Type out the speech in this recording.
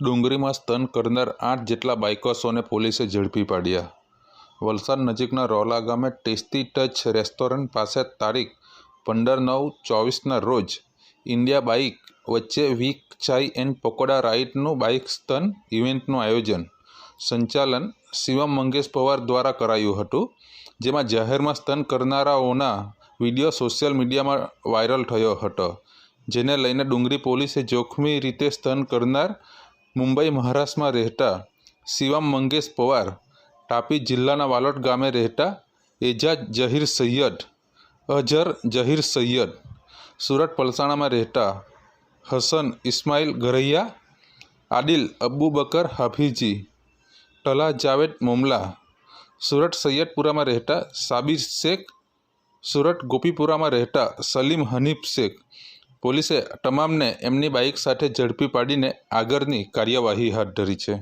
ડુંગરીમાં સ્તન કરનાર આઠ જેટલા બાઇકર્સોને પોલીસે ઝડપી પાડ્યા. વલસાડ નજીકના રોલા ગામે ટેસ્ટી ટચ રેસ્ટોરન્ટ પાસે તારીખ પંદર નવ ચોવીસના રોજ ઇન્ડિયા બાઇક વચ્ચે વીક ચાઈ એન્ડ પકોડા રાઇડનું બાઇક સ્તન ઇવેન્ટનું આયોજન સંચાલન શિવમ મંગેશ પવાર દ્વારા કરાયું હતું, જેમાં જાહેરમાં સ્તન કરનારાઓના વીડિયો સોશિયલ મીડિયામાં વાયરલ થયો હતો, જેને લઈને ડુંગરી પોલીસે જોખમી રીતે સ્તન કરનાર મુંબઈ મહારાષ્ટ્રમાં રહેતા શિવમ મંગેશ પવાર તાપી જિલ્લાના વાલોડ ગામે રહેતા એજાજ જહીર સૈયદ અઝહર જહીર સૈયદ સુરત પલસાણામાં રહેતા હસન ઇસ્માઇલ ગરૈયા આદિલ અબ્બુબકર હાફીજી તલા જાવેદ મુમલા સુરત સૈયદપુરામાં રહેતા સાબિર શેખ સુરત ગોપીપુરામાં રહેતા સલીમ હનીફ શેખ પોલીસે તમામને એમની બાઇક સાથે ઝડપી પાડીને આગળની કાર્યવાહી હાથ ધરી છે.